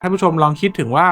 ท่านผู้ชมลองคิดถึงว่า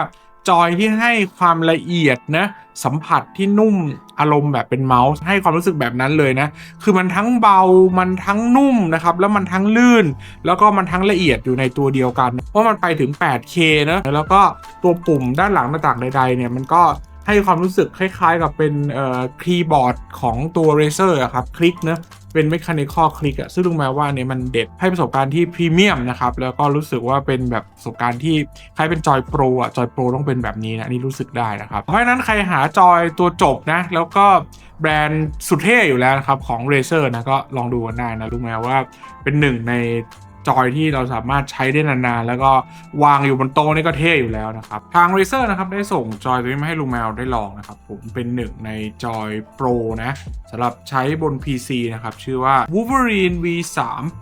จอยที่ให้ความละเอียดนะสัมผัสที่นุ่มอารมณ์แบบเป็นเมาส์ให้ความรู้สึกแบบนั้นเลยนะ คือมันทั้งเบามันทั้งนุ่มนะครับ แล้วมันทั้งลื่น แล้วก็มันทั้งละเอียดอยู่ในตัวเดียวกัน เพราะมันไปถึง 8K นะแล้วก็ตัวปุ่มด้านหลังหน้าต่างใดๆเนี่ยมันก็ ให้ความรู้สึกคล้ายๆกับเป็นเอ่อคีย์บอร์ดของตัว Razer อะครับ คลิกนะเป็น mechanical click อะซึ่งลุงแม้ว่าเนี่ยมันเด็ดให้ประสบการณ์ที่พรีเมียมนะครับ แล้วก็รู้สึกว่าเป็นแบบประสบการณ์ที่คล้ายเป็นจอยโปรอะจอยโปรต้องเป็นแบบนี้นะนี่รู้สึกได้นะครับ เพราะฉะนั้นใครหาจอยตัวจบนะ แล้วก็แบรนด์สุดเท่อยู่แล้วนะครับของ Razer นะก็ลองดูกันได้นะลุงแม้ว่าเป็นหนึ่งใน จอยที่เราสามารถใช้ได้นานๆ แล้วก็วางอยู่บนโต๊ะนี่ก็เท่อยู่แล้วนะครับ ทาง Razer นะครับได้ส่งจอยตัวนี้มาให้ลุงแมวได้ลองนะครับ ผมเป็นหนึ่งในจอยโปรนะสำหรับใช้บน PC นะครับ ชื่อว่า Wolverine V3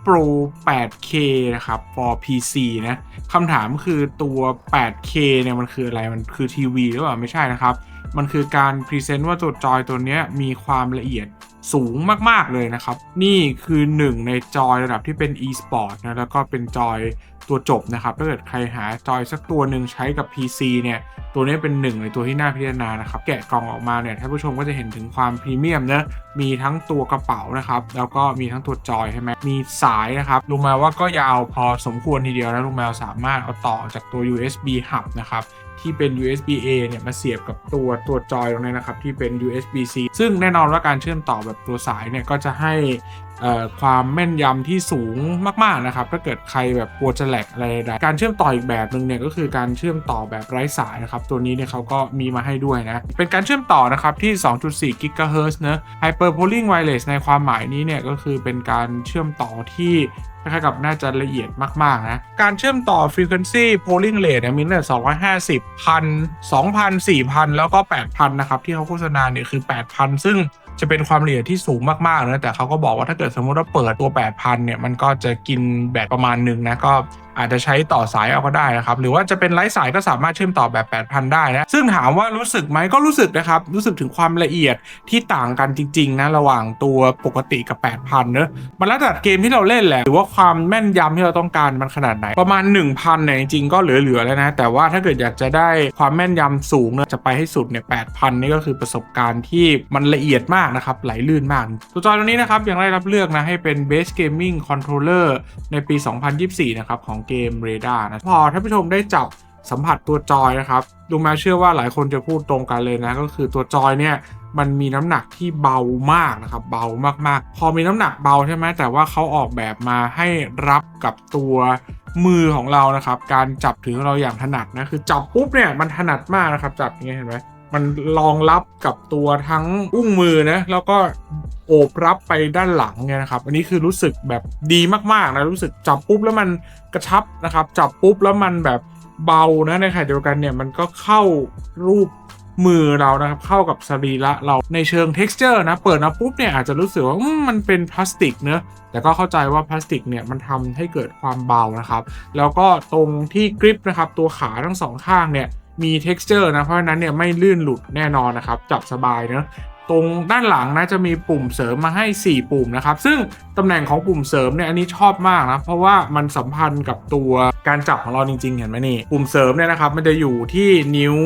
Pro 8K นะครับ for PC นะคำถามคือตัว 8K เนี่ยมันคืออะไรมันคือทีวีหรือเปล่าไม่ใช่นะครับ มันคือการพรีเซนต์ว่าตัวจอยตัวนี้มีความละเอียดสูงมากๆเลยนะครับ นี่คือหนึ่งในจอยระดับที่เป็น e-sport นะแล้วก็เป็นจอยตัวจบนะครับ ถ้าเกิดใครหาจอยสักตัวหนึ่งใช้กับ PC เนี่ย ตัวนี้เป็นหนึ่งในตัวที่น่าพิจารณานะครับ แกะกล่องออกมาเนี่ยท่านผู้ชมก็จะเห็นถึงความพรีเมียมเนะ มีทั้งตัวกระเป๋านะครับ แล้วก็มีทั้งตัวจอยใช่ไหมมีสายนะครับลุงแมวว่าก็ยาวพอสมควรทีเดียวนะลุงแมวสามารถเอาต่อจากตัว USB hub นะครับ ที่เป็น USB A เนี่ยมาเสียบกับตัวตัวจอยตรงนี้นะครับที่เป็น USB C ซึ่งแน่นอนว่าการเชื่อมต่อแบบตัวสายเนี่ยก็จะให้ความแม่นยำที่สูงมากๆนะครับถ้าเกิดใครแบบกลัวจะแหลกอะไรใดๆการเชื่อมต่ออีกแบบหนึ่งเนี่ยก็คือการเชื่อมต่อแบบไร้สายนะครับตัวนี้เนี่ยเขาก็มีมาให้ด้วยนะเป็นการเชื่อมต่อนะครับที่ 2.4 GHz เนะ Hyperpolling Wireless ในความหมายนี้เนี่ยก็คือเป็นการเชื่อมต่อที่ คล้ายๆกับน่าจะละเอียดมากๆนะ การเชื่อมต่อ frequency polling rate เนี่ยมีตั้งแต่250 1,000 2,000 4,000 แล้วก็ 8,000 นะครับ ที่เขาโฆษณาเนี่ยคือ 8,000 ซึ่งจะเป็นความละเอียดที่สูงมากๆนะแต่เขาก็บอกว่าถ้าเกิดสมมติว่าเปิดตัว 8,000 เนี่ยมันก็จะกินแบตประมาณหนึ่งนะก็ อาจจะใช้ต่อสายเอาก็ได้นะครับ หรือว่าจะเป็นไร้สายก็สามารถเชื่อมต่อแบบ 8,000 ได้นะ ซึ่งถามว่ารู้สึกไหมก็รู้สึกนะครับ รู้สึกถึงความละเอียดที่ต่างกันจริง ๆ นะ ระหว่างตัวปกติกับ 8,000เนอะมันแล้วแต่เกมที่เราเล่นแหละ หรือว่าความแม่นยำที่เราต้องการมันขนาดไหน ประมาณ 1,000เนี่ยจริงๆก็เหลือๆแล้วนะ แต่ว่าถ้าเกิดอยากจะได้ความแม่นยำสูงเนี่ยจะไปให้สุดเนี่ย8,000 นี่ก็คือประสบการณ์ที่มันละเอียดมากนะครับ ไหลลื่นมาก ตัวจอยตัวนี้นะครับยังได้รับเลือกนะให้เป็น Best Gaming Controller ในปี 2024 นะครับของเกม r a d a r นะพอท่านผู้ชมได้จับสัมผัสตัวจอยนะครับลุงแมวเชื่อว่าหลายคนจะพูดตรงกันเลยนะ ก็คือตัวจอยเนี่ยมันมีน้ำหนักที่เบามากนะครับ เบามากๆ พอมีน้ำหนักเบาใช่ไหมแต่ว่าเขาออกแบบมาให้รับกับตัวมือของเรานะครับ การจับถือของเราอย่างถนัดนะคือจับปุ๊บเนี่ยมันถนัดมากนะครับจับอย่างเงี้ยเห็นไหม มันรองรับกับตัวทั้งอุ้งมือนะแล้วก็โอบรับไปด้านหลังเนี่ยนะครับ อันนี้คือรู้สึกแบบดีมากๆนะรู้สึกจับปุ๊บแล้วมันกระชับนะครับ จับปุ๊บแล้วมันแบบเบานะในขณะเดียวกันเนี่ยมันก็เข้ารูปมือเรานะครับ เข้ากับสรีระเราในเชิง texture นะ เปิดมาปุ๊บเนี่ยอาจจะรู้สึกว่ามมันเป็นพลาสติกเนอะแต่ก็เข้าใจว่าพลาสติกเนี่ยมันทำให้เกิดความเบานะครับ แล้วก็ตรงที่กริปนะครับ ตัวขาทั้งสองข้างเนี่ย มี texture นะ เพราะฉะนั้นเนี่ยไม่ลื่นหลุดแน่นอนนะครับ จับสบายเนอะตรงด้านหลังนะจะมีปุ่มเสริมมาให้ 4 ปุ่มนะครับ ซึ่งตำแหน่งของปุ่มเสริมเนี่ยอันนี้ชอบมากนะ เพราะว่ามันสัมพันธ์กับตัวการจับของเราจริง ๆ เห็นไหมนี่ ปุ่มเสริมเนี่ยนะครับ มันจะอยู่ที่นิ้ว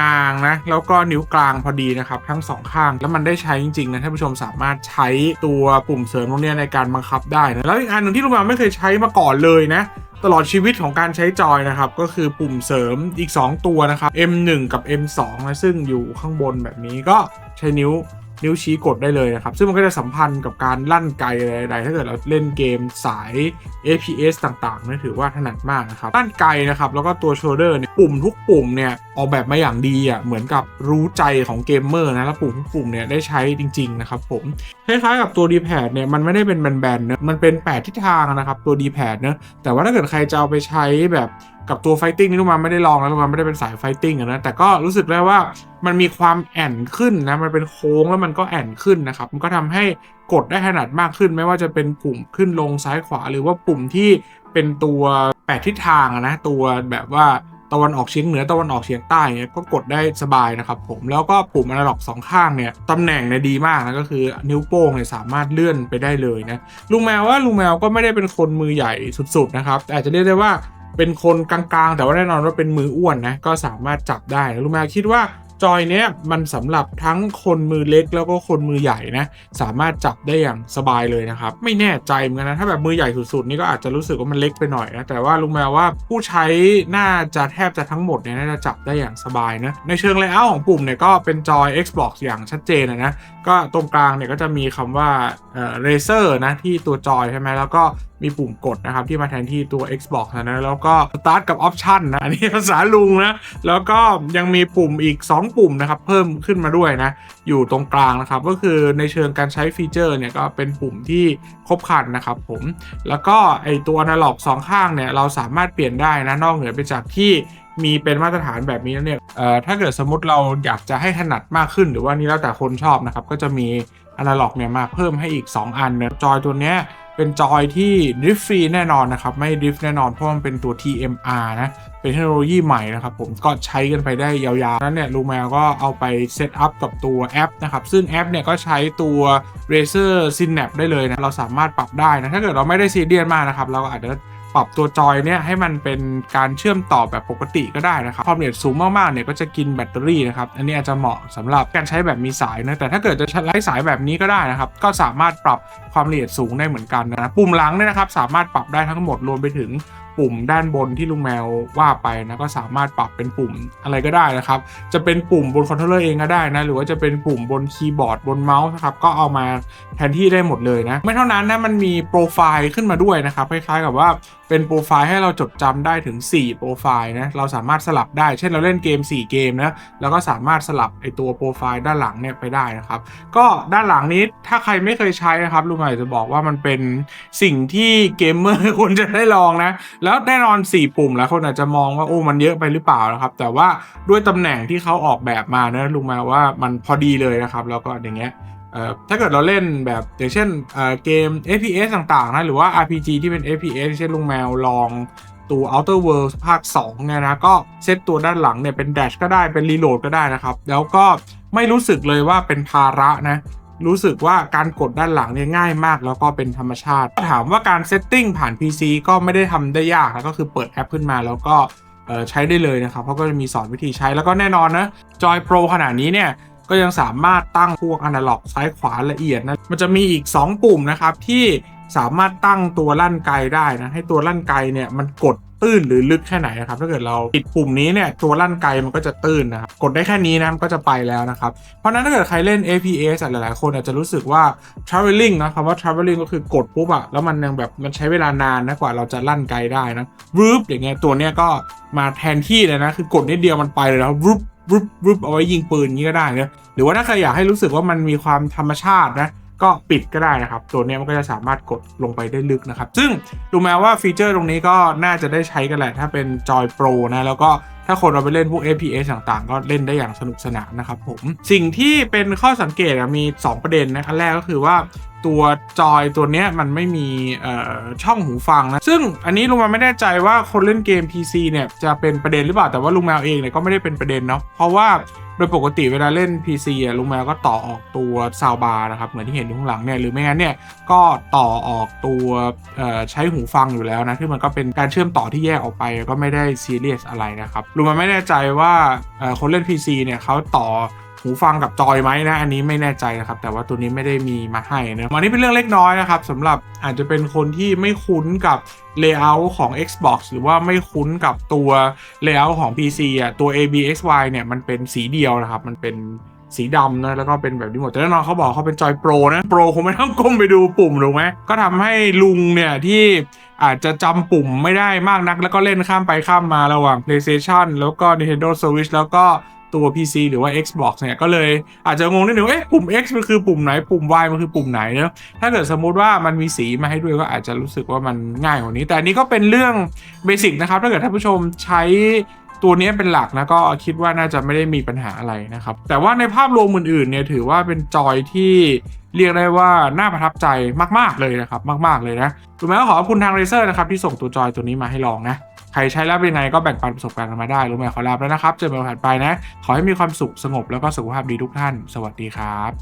นางนะ แล้วก็นิ้วกลางพอดีนะครับ ทั้งสองข้าง แล้วมันได้ใช้จริง ๆ นะท่านผู้ชมสามารถใช้ตัวปุ่มเสริมตรงนี้ในการบังคับได้นะแล้วอีกอันหนึ่งที่ลุงมาไม่เคยใช้มาก่อนเลยนะ ตลอดชีวิตของการใช้จอยนะครับ ก็คือปุ่มเสริมอีก 2 ตัวนะครับ M1 กับ M2 นะซึ่งอยู่ข้างบนแบบนี้ก็ใช้นิ้ว นิ้วชี้กดได้เลยนะครับ ซึ่งมันก็จะสัมพันธ์กับการลั่นไกอะไรๆถ้าเกิดเราเล่นเกมสาย APS ต่างๆนี่ถือว่าถนัดมากนะครับลั่นไกลนะครับ แล้วก็ตัวโชเดอร์เนี่ยปุ่มทุกปุ่มเนี่ยออกแบบมาอย่างดีอะเหมือนกับรู้ใจของเกมเมอร์นะแล้วปุ่มทุกปุ่มเนี่ยได้ใช้จริง ๆ นะครับผมคล้ายๆกับตัว d p a d เนี่ยมันไม่ได้เป็นแบนๆนะมันเป็น 8 ทิศทางนะครับตัว d p a d เนะแต่ว่าถ้าเกิดใครจะเอาไปใช้แบบ กับตัวไฟติ้งนี่ลูกมาไม่ได้ลองนะลูกมาไม่ได้เป็นสายไฟติ้งนะแต่ก็รู้สึกได้ว่ามันมีความแอนขึ้นนะมันเป็นโค้งแล้วมันก็แอนขึ้นนะครับมันก็ทำให้กดได้ถนัดมากขึ้น ไม่ว่าจะเป็นปุ่มขึ้นลงซ้ายขวา หรือว่าปุ่มที่เป็นตัวแปดทิศทางนะตัวแบบว่าตะวันออกเฉียงเหนือตะวันออกเฉียงใต้เนี่ยก็กดได้สบายนะครับผมแล้วก็ปุ่มอนาล็อกสองข้างเนี่ยตำแหน่งเนี่ยดีมากนะก็คือนิ้วโป้งเนี่ยสามารถเลื่อนไปได้เลยนะลุงแมวว่าลุงแมวก็ไม่ได้เป็นคนมือใหญ่สุดๆนะครับแต่อาจจะเรียกได้ว่า เป็นคนกลางๆ แต่ว่าแน่นอนว่าเป็นมืออ้วนนะก็สามารถจับได้นะลุงแมวคิดว่าจอยเนี้ยมันสำหรับทั้งคนมือเล็กแล้วก็คนมือใหญ่นะสามารถจับได้อย่างสบายเลยนะครับ ไม่แน่ใจเหมือนกันนะถ้าแบบมือใหญ่สุดๆนี่ก็อาจจะรู้สึกว่ามันเล็กไปหน่อยนะแต่ว่าลุงแมวว่าผู้ใช้น่าจะแทบจะทั้งหมดเนี่ยน่าจะจับได้อย่างสบายนะในเชิงเลเยอร์ของปุ่มเนี่ยก็เป็นจอย Xbox อย่างชัดเจนนะนะก็ตรงกลางเนี่ยก็จะมีคำว่าเอ่อ Razer นะที่ตัวจอยใช่ไหมแล้วก็มีปุ่มกดนะครับที่มาแทนที่ตัว Xbox นะแล้วก็ Start กับ Option นะอันนี้ภาษาลุงนะ แล้วก็ยังมีปุ่มอีก 2 ปุ่มนะครับ เพิ่มขึ้นมาด้วยนะ อยู่ตรงกลางนะครับ ก็คือในเชิงการใช้ฟีเจอร์เนี่ย ก็เป็นปุ่มที่ครบครันนะครับผม แล้วก็ไอตัวอนาล็อกสองข้างเนี่ย เราสามารถเปลี่ยนได้นะ นอกเหนือไปจากที่มีเป็นมาตรฐานแบบนี้แล้วเนี่ยเอ่อถ้าเกิดสมมติเราอยากจะให้ถนัดมากขึ้น หรือว่านี่แล้วแต่คนชอบนะครับก็จะมีอนาล็อกเนี่ยมาเพิ่มให้อีก 2 อันเนี่ยจอยตัวเนี้ย เป็นจอยที่ดริฟฟรีแน่นอนนะครับ ไม่ดริฟแน่นอนเพราะมันเป็นตัว TMR นะ เป็นเทคโนโลยีใหม่นะครับผมก็ใช้กันไปได้ยาวๆนั้นเนี่ยลูแมวก็เอาไปเซตอัพกับตัวแอปนะครับ ซึ่งแอปเนี่ยก็ใช้ตัว Razer Synapse ได้เลยนะ เราสามารถปรับได้นะ ถ้าเกิดเราไม่ได้ซีเรียสมากนะครับ เราก็อาจจะ ปรับตัวจอยเนี่ยให้มันเป็นการเชื่อมต่อแบบปกติก็ได้นะครับความละเอียดสูงมากๆเนี่ยก็จะกินแบตเตอรี่นะครับอันนี้อาจจะเหมาะสำหรับการใช้แบบมีสายนะแต่ถ้าเกิดจะใช้สายแบบนี้ก็ได้นะครับก็สามารถปรับความละเอียดสูงได้เหมือนกันนะปุ่มหลังเนี่ยนะครับสามารถปรับได้ทั้งหมดรวมไปถึง ปุ่มด้านบนที่ลุงแมวว่าไปนะก็สามารถปรับเป็นปุ่มอะไรก็ได้นะครับ จะเป็นปุ่มบนคอนโทรลเลอร์เองก็ได้นะหรือว่าจะเป็นปุ่มบนคีย์บอร์ดบนเมาส์นะครับก็เอามาแทนที่ได้หมดเลยนะ ไม่เท่านั้นนะมันมีโปรไฟล์ขึ้นมาด้วยนะครับคล้ายๆกับว่าเป็นโปรไฟล์ให้เราจดจำได้ถึง 4 โปรไฟล์นะเราสามารถสลับได้เช่นเราเล่นเกม 4 เกมนะแล้วก็สามารถสลับไอตัวโปรไฟล์ด้านหลังเนี่ยไปได้นะครับ ก็ด้านหลังนี้ถ้าใครไม่เคยใช้นะครับลุงใหม่จะบอกว่ามันเป็นสิ่งที่เกมเมอร์ควรจะได้ลองนะแล้วแน่นอน 4 ปุ่มแล้วคนอาจจะมองว่าโอ้มันเยอะไปหรือเปล่านะครับ แต่ว่าด้วยตำแหน่งที่เขาออกแบบมานะลุงมาว่ามันพอดีเลยนะครับแล้วก็อย่างเงี้ยเอ่อถ้าเกิดเราเล่นแบบอย่างเช่นเอ่อเกม FPS ต่างๆนะหรือว่า RPG ที่เป็น FPS เช่นลุงแมวลองตัว Outer Worlds ภาค2เนี่ยนะก็เซตตัวด้านหลังเนี่ยเป็น Dash ก็ได้เป็นรีโหลดก็ได้นะครับ แล้วก็ไม่รู้สึกเลยว่าเป็นภาระนะ รู้สึกว่าการกดด้านหลังเนี่ยง่ายมาก แล้วก็เป็นธรรมชาติ ถามว่าการเซตติ้งผ่าน PC ก็ไม่ได้ทำได้ยากนะก็คือเปิดแอปขึ้นมาแล้วก็ใช้ได้เลยนะครับเพราะก็จะมีสอนวิธีใช้แล้วก็แน่นอนนะจอยโปรขนาดนี้เนี่ยก็ยังสามารถตั้งพวกอนาล็อกซ้ายขวาละเอียดนะมันจะมีอีก 2 ปุ่มนะครับที่ สามารถตั้งตัวลั่นไกได้นะ ให้ตัวลั่นไกเนี่ยมันกดตื้นหรือลึกแค่ไหนนะครับ ถ้าเกิดเราปิดปุ่มนี้เนี่ยตัวลั่นไกมันก็จะตื้นนะครับกดได้แค่นี้นะมันก็จะไปแล้วนะครับ เพราะนั้นถ้าเกิดใครเล่น APS หลายๆ คนอาจจะรู้สึกว่า traveling นะคำว่า traveling ก็คือกดปุ๊บอะแล้วมันยังแบบมันใช้เวลานานนะกว่าเราจะลั่นไกได้นะรูปอย่างเงี้ยตัวเนี้ยก็มาแทนที่เลยนะคือกดนิดเดียวมันไปเลยนะรูปรูปรูปเอาไว้ยิงปืนอย่างงี้ก็ได้นะหรือว่าถ้าใครอยากให้รู้สึกว่ามันมีความธรรมชาตินะ ก็ปิดก็ได้นะครับ ตัวนี้มันก็จะสามารถกดลงไปได้ลึกนะครับ ซึ่งดูแม้ว่าฟีเจอร์ตรงนี้ก็น่าจะได้ใช้กันแหละ ถ้าเป็นจอยโปรนะแล้วก็ถ้าคนเราไปเล่นพวก FPS ต่างๆ ก็เล่นได้อย่างสนุกสนานนะครับผม สิ่งที่เป็นข้อสังเกตมี 2 ประเด็นนะอันแรกก็คือว่า ตัวจอยตัวเนี้ยมันไม่มีช่องหูฟังนะ ซึ่งอันนี้ลุงแมวไม่แน่ใจว่าคนเล่นเกม PC เนี่ยจะเป็นประเด็นหรือเปล่าแต่ว่าลุงแมวเองเนี่ยก็ไม่ได้เป็นประเด็นเนาะเพราะว่าโดยปกติเวลาเล่น PC อะลุงแมวก็ต่อออกตัวซาวบาร์นะครับ เหมือนที่เห็นอยู่ข้างหลังเนี่ยหรือไม่งั้นเนี่ยก็ต่อออกตัวใช้หูฟังอยู่แล้วนะที่มันก็เป็นการเชื่อมต่อที่แยกออกไปก็ไม่ได้ซีเรียสอะไรนะครับลุงแมวไม่แน่ใจว่าคนเล่น PC เนี่ยเขาต่อ หูฟังกับจอยไหมนะอันนี้ไม่แน่ใจนะครับ แต่ว่าตัวนี้ไม่ได้มีมาให้นะมันนี้เป็นเรื่องเล็กน้อยนะครับสำหรับอาจจะเป็นคนที่ไม่คุ้นกับ layout ของ Xbox หรือว่าไม่คุ้นกับตัว layout ของ PC อะตัว ABXY เนี่ยมันเป็นสีเดียวนะครับ มันเป็นสีดำนะแล้วก็เป็นแบบนี้หมดแต่แน่นอนเขาบอกเขาเป็นจอยโปรนะโปรคงไม่ต้องก้มไปดูปุ่มถูกไหมก็ทำให้ลุงเนี่ยที่อาจจะจำปุ่มไม่ได้มากนัก แล้วก็เล่นข้ามไปข้ามมาระหว่าง PlayStation แล้วก็ Nintendo Switch แล้วก็ ตัว PC หรือว่า Xbox เนี่ยก็เลยอาจจะงงนิดนึงว่าเอ๊ะปุ่ม X มันคือปุ่มไหนปุ่ม Y มันคือปุ่มไหนเนอะถ้าเกิดสมมุติว่ามันมีสีมาให้ด้วยก็อาจจะรู้สึกว่ามันง่ายกว่านี้ แต่นนี้ก็เป็นเรื่องเบสิกนะครับ ถ้าเกิดท่านผู้ชมใช้ตัวนี้เป็นหลักนะก็คิดว่าน่าจะไม่ได้มีปัญหาอะไรนะครับ แต่ว่าในภาพรวมอื่นๆเนี่ยถือว่าเป็นจอยที่เรียกได้ว่าน่าประทับใจมากๆเลยนะครับ มาก ๆเลยนะถูกไหมก็ขอบคุณทาง Razer นะครับที่ส่งตัวจอยตัวนี้มาให้ลองนะ ใครใช้แล้วเป็นยังไงก็แบ่งปันประสบการณ์กันมาได้รู้ไหมขอลาไปแล้วนะครับ เจอกันใหม่ผ่านไปนะ ขอให้มีความสุขสงบแล้วก็สุขภาพดีทุกท่าน สวัสดีครับ